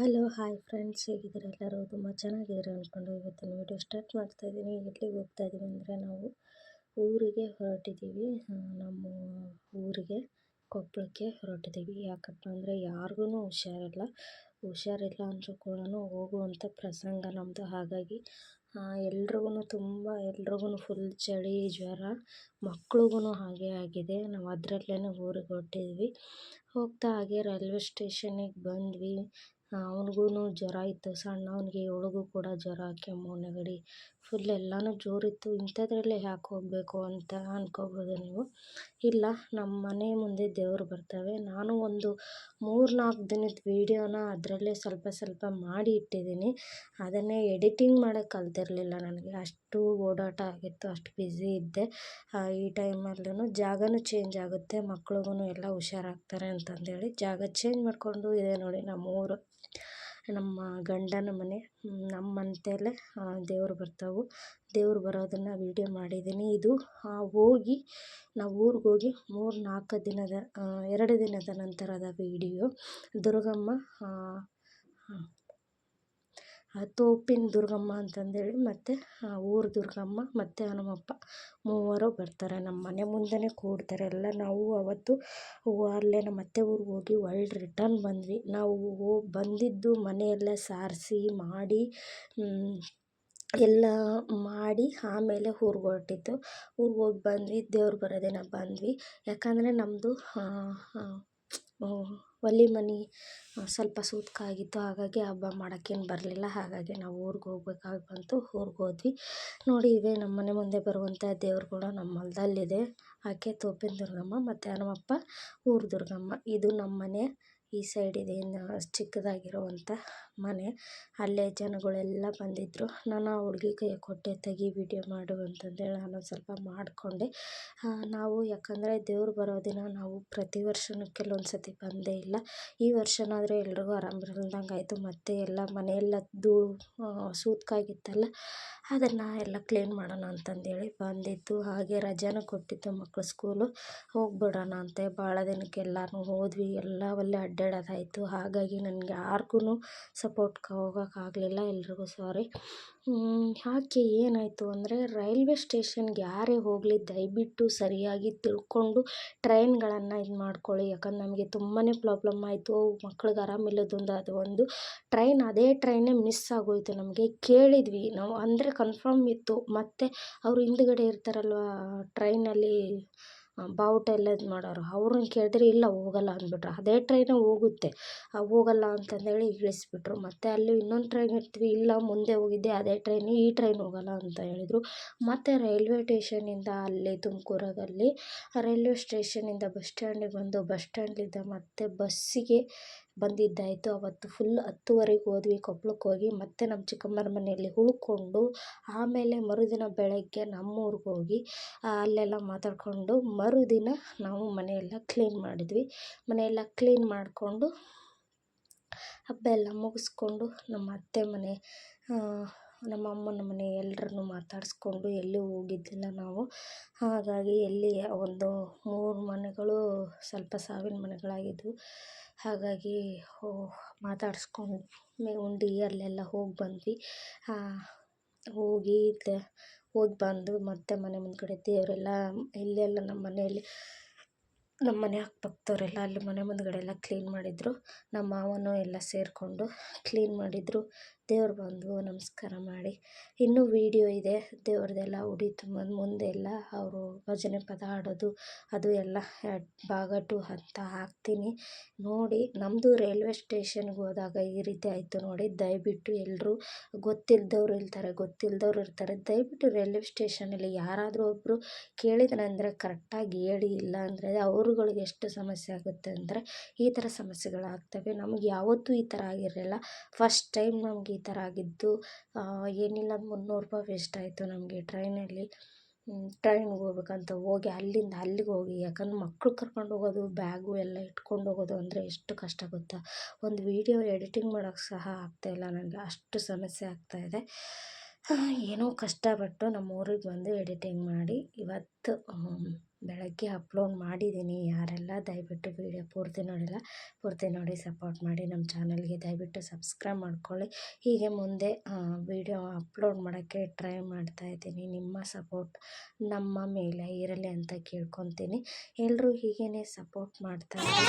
Hello hi friends ಹೇಗಿದ್ದೀರ ಎಲ್ಲರೂ? ತುಂಬ ಚೆನ್ನಾಗಿದ್ದೀರ ಅಂದ್ಕೊಂಡು ಇವತ್ತಿನ ವೀಡಿಯೋ ಸ್ಟಾರ್ಟ್ ಮಾಡ್ತಾ ಇದ್ದೀನಿ. ಎಲ್ಲಿಗೆ ಹೋಗ್ತಾ ಇದ್ದೀವಿ ಅಂದರೆ ನಾವು ಊರಿಗೆ ಹೊರಟಿದ್ದೀವಿ. ನಮ್ಮ ಊರಿಗೆ ಕೊಪ್ಪಳಕ್ಕೆ ಹೊರಟಿದ್ದೀವಿ. ಯಾಕಪ್ಪ ಅಂದರೆ ಯಾರಿಗೂ ಹುಷಾರಿಲ್ಲ. ಹುಷಾರಿಲ್ಲ ಅಂದರೂ ಕೂಡ ಹೋಗುವಂಥ ಪ್ರಸಂಗ ನಮ್ಮದು ಹಾಗಾಗಿ ಎಲ್ರಿಗೂ ತುಂಬ ಎಲ್ರಿಗೂ ಫುಲ್ ಚಳಿ, ಜ್ವರ ಮಕ್ಳಿಗೂ ಹಾಗೆ ಆಗಿದೆ. ನಾವು ಅದರಲ್ಲೇ ಊರಿಗೆ ಹೊರಟಿದ್ವಿ. ಹೋಗ್ತಾ ಹಾಗೆ ರೈಲ್ವೆ ಸ್ಟೇಷನಿಗೆ ಬಂದ್ವಿ. ಅವ್ನಿಗೂ ಜ್ವರ ಇತ್ತು. ಸಣ್ಣವನಿಗೆ ಇವಳಿಗೂ ಕೂಡ ಜ್ವರ, ಕೆಮ್ಮು, ನೆಗಡಿ ಫುಲ್ ಎಲ್ಲನೂ ಜೋರಿತ್ತು. ಇಂಥದ್ರಲ್ಲೇ ಯಾಕೆ ಹೋಗಬೇಕು ಅಂತ ಅನ್ಕೋಬೋದು ನೀವು? ಇಲ್ಲ ನಮ್ಮ ಮನೆ ಮುಂದೆ ದೇವರು ಬರ್ತವೆ. ನಾನು ಒಂದು ಮೂರು ನಾಲ್ಕು ದಿನದ ವೀಡಿಯೋನ ಅದರಲ್ಲೇ ಸ್ವಲ್ಪ ಸ್ವಲ್ಪ ಮಾಡಿ ಇಟ್ಟಿದ್ದೀನಿ. ಅದನ್ನೇ ಎಡಿಟಿಂಗ್ ಮಾಡೋಕ್ಕೆ ಕಲ್ತಿರಲಿಲ್ಲ ನನಗೆ. ಅಷ್ಟು ಓಡಾಟ ಆಗಿತ್ತು, ಅಷ್ಟು ಬ್ಯುಸಿ ಇದ್ದೆ. ಈ ಟೈಮಲ್ಲೂ ಜಾಗನೂ ಚೇಂಜ್ ಆಗುತ್ತೆ ಮಕ್ಳಿಗೂ ಎಲ್ಲ ಹುಷಾರಾಗ್ತಾರೆ ಅಂತಂದೇಳಿ ಜಾಗ ಚೇಂಜ್ ಮಾಡಿಕೊಂಡು ಇದೆ ನೋಡಿ ನಮ್ಮೂರು. ನಮ್ಮ ಗಂಡನ ಮನೆ, ನಮ್ಮ ಮಂತೆಲ್ಲೇ ದೇವ್ರು ಬರ್ತಾವೆ. ದೇವ್ರು ಬರೋದನ್ನು ವೀಡಿಯೋ ಮಾಡಿದ್ದೀನಿ. ಇದು ಹೋಗಿ, ನಾವು ಊರಿಗೆ ಹೋಗಿ ಮೂರು ನಾಲ್ಕು ದಿನದ ಎರಡು ದಿನದ ನಂತರದ ವೀಡಿಯೋ ದುರ್ಗಮ್ಮ ತೋಪಿನ ದುರ್ಗಮ್ಮ ಅಂತಂದೇಳಿ ಮತ್ತು ಊರು ದುರ್ಗಮ್ಮ ಮತ್ತು ಹನುಮಪ್ಪ ಮೂವರು ಬರ್ತಾರೆ. ನಮ್ಮ ಮನೆ ಮುಂದೆನೇ ಕೂಡ್ತಾರೆ. ಎಲ್ಲ ನಾವು ಅವತ್ತು ಅಲ್ಲೇ ನಮ್ಮ ಅತ್ತೆ ಊರಿಗೆ ಹೋಗಿ ಒಳ್ಳೆ ರಿಟರ್ನ್ ಬಂದ್ವಿ. ನಾವು ಬಂದಿದ್ದು ಮನೆಯೆಲ್ಲ ಸಾರಿಸಿ ಮಾಡಿ ಎಲ್ಲ ಮಾಡಿ ಆಮೇಲೆ ಊರಿಗೆ ಹೊರಟಿದ್ದು. ಊರಿಗೆ ಹೋಗಿ ಬಂದ್ವಿ. ದೇವ್ರು ಬರೋ ದಿನ ಬಂದ್ವಿ. ಯಾಕಂದರೆ ನಮ್ಮದು ಒಲೆ ಮನೆ ಸ್ವಲ್ಪ ಸೂತ್ಕಾಗಿತ್ತು. ಹಾಗಾಗಿ ಹಬ್ಬ ಮಾಡೋಕ್ಕೇನು ಬರಲಿಲ್ಲ. ಹಾಗಾಗಿ ನಾವು ಊರಿಗೆ ಹೋಗ್ಬೇಕಾಗಿ ಬಂತು. ಊರಿಗೆ ಹೋದ್ವಿ. ನೋಡಿ ಇವೇ ನಮ್ಮ ಮನೆ ಮುಂದೆ ಬರುವಂಥ ದೇವ್ರುಗಳು ನಮ್ಮ ಹೊಲ್ದಲ್ಲಿದೆ. ಆಕೆ ತೋಪಿನ ದುರ್ಗಮ್ಮ ಮತ್ತು ಹನುಮಪ್ಪ ಊರು ದುರ್ಗಮ್ಮ. ಇದು ನಮ್ಮ ಮನೆ. ಈ ಸೈಡ್ ಇದೆ. ಇನ್ನು ಚಿಕ್ಕದಾಗಿರುವಂಥ ಮನೆ. ಅಲ್ಲೇ ಜನಗಳೆಲ್ಲ ಬಂದಿದ್ದರು ನಾನು ಆ ಹುಡುಗಿ ಕೈ ಕೊಟ್ಟೆ, ತೆಗಿ ವಿಡಿಯೋ ಮಾಡು ಅಂತಂದೇಳಿ ನಾನು ಸ್ವಲ್ಪ ಮಾಡಿಕೊಂಡೆ. ನಾವು ಯಾಕಂದರೆ ದೇವ್ರು ಬರೋ ದಿನ ನಾವು ಪ್ರತಿ ವರ್ಷವೂ ಕೆಲವೊಂದು ಸತಿ ಬಂದೇ ಇಲ್ಲ. ಈ ವರ್ಷನಾದರೆ ಎಲ್ರಿಗೂ ಆರಾಮಿಲ್ದಂಗೆ ಆಯಿತು. ಮತ್ತೆ ಎಲ್ಲ ಮನೆಯೆಲ್ಲ ಧೂಳು ಸೂತ್ಕಾಗಿತ್ತಲ್ಲ. ಅದನ್ನು ಎಲ್ಲ ಕ್ಲೀನ್ ಮಾಡೋಣ ಅಂತಂದೇಳಿ ಬಂದಿದ್ದು. ಹಾಗೆ ರಜಾನೂ ಕೊಟ್ಟಿತ್ತು ಮಕ್ಕಳು ಸ್ಕೂಲು ಹೋಗ್ಬಿಡೋಣ ಅಂತೆ. ಭಾಳ ದಿನಕ್ಕೆ ಎಲ್ಲರೂ ಹೋದ್ವಿ. ಎಲ್ಲ ಒಳ್ಳೆ ಅಡ್ಡಾಡೋದಾಯಿತು. ಹಾಗಾಗಿ ನನಗೆ ಯಾರ್ಗೂ ಸಪೋರ್ಟ್ ಹೋಗೋಕ್ಕಾಗಲಿಲ್ಲ ಎಲ್ರಿಗೂ ಸಾರಿ ಯಾಕೆ ಏನಾಯಿತು ಅಂದರೆ ರೈಲ್ವೆ ಸ್ಟೇಷನ್ಗೆ ಯಾರೇ ಹೋಗಲಿ ದಯವಿಟ್ಟು ಸರಿಯಾಗಿ ತಿಳ್ಕೊಂಡು ಟ್ರೈನ್ಗಳನ್ನು ಇದು ಮಾಡ್ಕೊಳ್ಳಿ. ಯಾಕಂದ್ರೆ ನಮಗೆ ತುಂಬಾ ಪ್ರಾಬ್ಲಮ್ ಆಯಿತು. ಮಕ್ಳಿಗೆ ಆರಾಮಿಲ್ಲದೊಂದು ಅದು ಒಂದು. ಟ್ರೈನ್ ಅದೇ ಟ್ರೈನೇ ಮಿಸ್ ಆಗೋಯಿತು ನಮಗೆ. ಕೇಳಿದ್ವಿ. ನಾವು ಅಂದರೆ ಕನ್ಫರ್ಮ್ ಇತ್ತು. ಮತ್ತು ಅವರು ಹಿಂದ್ಗಡೆ ಇರ್ತಾರಲ್ವ, ಟ್ರೈನಲ್ಲಿ ಬಾವುಟ ಎಲ್ಲ ಇದು ಮಾಡೋರು, ಅವ್ರನ್ನ ಕೇಳಿದ್ರೆ ಇಲ್ಲ ಹೋಗಲ್ಲ ಅಂದ್ಬಿಟ್ರು. ಅದೇ ಟ್ರೈನೇ ಹೋಗುತ್ತೆ. ಹೋಗಲ್ಲ ಅಂತಂದೇಳಿ ಇಳಿಸ್ಬಿಟ್ರು. ಮತ್ತು ಅಲ್ಲಿ ಇನ್ನೊಂದು ಟ್ರೈನ್ ಇರ್ತೀವಿ ಇಲ್ಲ ಮುಂದೆ ಹೋಗಿದ್ದೆ, ಅದೇ ಟ್ರೈನ್ ಈ ಟ್ರೈನ್ ಹೋಗಲ್ಲ ಅಂತ ಹೇಳಿದರು. ಮತ್ತು ರೈಲ್ವೆ ಸ್ಟೇಷನಿಂದ ಅಲ್ಲಿ ತುಮಕೂರಾಗಲ್ಲಿ, ರೈಲ್ವೆ ಸ್ಟೇಷನಿಂದ ಬಸ್ ಸ್ಟ್ಯಾಂಡಿಗೆ ಬಂದು, ಬಸ್ ಸ್ಟ್ಯಾಂಡಿಂದ ಮತ್ತೆ ಬಸ್ಸಿಗೆ ಬಂದಿದ್ದಾಯಿತು. ಅವತ್ತು ಫುಲ್ ಹತ್ತುವರೆಗೆ ಹೋದ್ವಿ ಕೊಪ್ಪಳಕ್ಕೆ ಹೋಗಿ ಮತ್ತೆ ನಮ್ಮ ಚಿಕ್ಕಮ್ಮನ ಮನೆಯಲ್ಲಿ ಉಳ್ಕೊಂಡು ಆಮೇಲೆ ಮರುದಿನ ಬೆಳಗ್ಗೆ ನಮ್ಮ ಊರಿಗೆ ಹೋಗಿ ಅಲ್ಲೆಲ್ಲ ಮಾತಾಡಿಕೊಂಡು ಮರುದಿನ ನಾವು ಮನೆಯೆಲ್ಲ ಕ್ಲೀನ್ ಮಾಡಿದ್ವಿ. ಮನೆಯೆಲ್ಲ ಕ್ಲೀನ್ ಮಾಡಿಕೊಂಡು ಹಬ್ಬ ಎಲ್ಲ ಮುಗಿಸ್ಕೊಂಡು ನಮ್ಮ ಅತ್ತೆ ಮನೆ ನಮ್ಮ ಅಮ್ಮನ ಮನೆ ಎಲ್ರನ್ನೂ ಮಾತಾಡಿಸ್ಕೊಂಡು ಎಲ್ಲೂ ಹೋಗಿದ್ದಿಲ್ಲ ನಾವು. ಹಾಗಾಗಿ ಎಲ್ಲಿ ಒಂದು ಮೂರು ಮನೆಗಳು ಸ್ವಲ್ಪ ಸಾವಿನ ಮನೆಗಳಾಗಿದ್ವು. ಹಾಗಾಗಿ ಹೋ ಮಾತಾಡಿಸ್ಕೊಂಡು ಉಂಡು ಅಲ್ಲೆಲ್ಲ ಹೋಗಿ ಬಂದ್ವಿ. ಹೋಗಿ ಹೋಗಿ ಬಂದು ಮತ್ತೆ ಮನೆ ಮುಂದ್ಗಡೆ ದೇವರೆಲ್ಲ, ಇಲ್ಲೆಲ್ಲ ನಮ್ಮ ಮನೆಯಲ್ಲಿ, ನಮ್ಮ ಮನೆ ಅಕ್ಕಪಕ್ಕದವ್ರೆಲ್ಲ ಅಲ್ಲಿ ಮನೆ ಮುಂದ್ಗಡೆ ಎಲ್ಲ ಕ್ಲೀನ್ ಮಾಡಿದರು. ನಮ್ಮ ಮಾವನೂ ಎಲ್ಲ ಸೇರಿಕೊಂಡು ಕ್ಲೀನ್ ಮಾಡಿದರು. ದೇವ್ರು ಬಂದು ನಮಸ್ಕಾರ ಮಾಡಿ. ಇನ್ನೂ ವೀಡಿಯೋ ಇದೆ. ದೇವ್ರದ್ದೆಲ್ಲ ಉಡಿ ತುಂಬ ಮುಂದೆ ಎಲ್ಲ ಅವರು ಭಜನೆ ಪದ ಹಾಡೋದು, ಅದು ಎಲ್ಲ ಭಾಗ ಟು ಅಂತ ಹಾಕ್ತೀನಿ. ನೋಡಿ ನಮ್ಮದು ರೈಲ್ವೆ ಸ್ಟೇಷನ್ಗೆ ಹೋದಾಗ ಈ ರೀತಿ ಆಯಿತು ನೋಡಿ. ದಯವಿಟ್ಟು ಎಲ್ಲರೂ ಗೊತ್ತಿಲ್ಲದವ್ರು ಇರ್ತಾರೆ ಗೊತ್ತಿಲ್ಲದವ್ರು ಇರ್ತಾರೆ. ದಯವಿಟ್ಟು ರೈಲ್ವೆ ಸ್ಟೇಷನಲ್ಲಿ ಯಾರಾದರೂ ಒಬ್ಬರು ಕೇಳಿದ್ರೆ ಅಂದರೆ ಕರೆಕ್ಟಾಗಿ ಹೇಳಿ, ಇಲ್ಲ ಅಂದರೆ ಅವ್ರುಗಳಿಗೆ ಎಷ್ಟು ಸಮಸ್ಯೆ ಆಗುತ್ತೆ ಅಂದರೆ ಈ ಥರ ಸಮಸ್ಯೆಗಳಾಗ್ತವೆ. ನಮಗೆ ಯಾವತ್ತೂ ಈ ಥರ ಆಗಿರಲಿಲ್ಲ. ಫಸ್ಟ್ ಟೈಮ್ ನಮಗೆ ಥರ ಆಗಿದ್ದು ಏನಿಲ್ಲ, ಮುನ್ನೂರು ರೂಪಾಯಿ ವೇಸ್ಟ್ ಆಯಿತು ನಮಗೆ ಟ್ರೈನಲ್ಲಿ. ಟ್ರೈನ್ಗೆ ಹೋಗ್ಬೇಕಂತ ಹೋಗಿ ಅಲ್ಲಿಂದ ಅಲ್ಲಿಗೆ ಹೋಗಿ, ಯಾಕಂದ್ರೆ ಮಕ್ಳು ಕರ್ಕೊಂಡು ಹೋಗೋದು ಬ್ಯಾಗು ಎಲ್ಲ ಇಟ್ಕೊಂಡು ಹೋಗೋದು ಅಂದರೆ ಎಷ್ಟು ಕಷ್ಟ ಗೊತ್ತಾ? ಒಂದು ವೀಡಿಯೋ ಎಡಿಟಿಂಗ್ ಮಾಡೋಕ್ಕೆ ಸಹ ಆಗ್ತಾಯಿಲ್ಲ ನನಗೆ, ಅಷ್ಟು ಸಮಸ್ಯೆ ಆಗ್ತಾಯಿದೆ ಏನೋ ಕಷ್ಟಪಟ್ಟು ನಮ್ಮ ಊರಿಗೆ ಬಂದು ಎಡಿಟಿಂಗ್ ಮಾಡಿ, ಇವತ್ತು ಬೆಳಗ್ಗೆ ಅಪ್ಲೋಡ್ ಮಾಡಿದ್ದೀನಿ. ಯಾರೆಲ್ಲ ದಯವಿಟ್ಟು ವೀಡಿಯೋ ಪೂರ್ತಿ ನೋಡಿಲ್ಲ, ಪೂರ್ತಿ ನೋಡಿ ಸಪೋರ್ಟ್ ಮಾಡಿ ನಮ್ಮ ಚಾನಲ್ಗೆ ದಯವಿಟ್ಟು ಸಬ್ಸ್ಕ್ರೈಬ್ ಮಾಡ್ಕೊಳ್ಳಿ. ಹೀಗೆ ಮುಂದೆ ವೀಡಿಯೋ ಅಪ್ಲೋಡ್ ಮಾಡೋಕ್ಕೆ ಟ್ರೈ ಮಾಡ್ತಾ ಇದ್ದೀನಿ. ನಿಮ್ಮ ಸಪೋರ್ಟ್ ನಮ್ಮ ಮೇಲೆ ಇರಲಿ ಅಂತ ಕೇಳ್ಕೊತೀನಿ. ಎಲ್ಲರೂ ಹೀಗೇ ಸಪೋರ್ಟ್ ಮಾಡ್ತಾ ಇದ್ದೀನಿ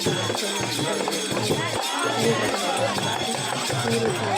Thank you.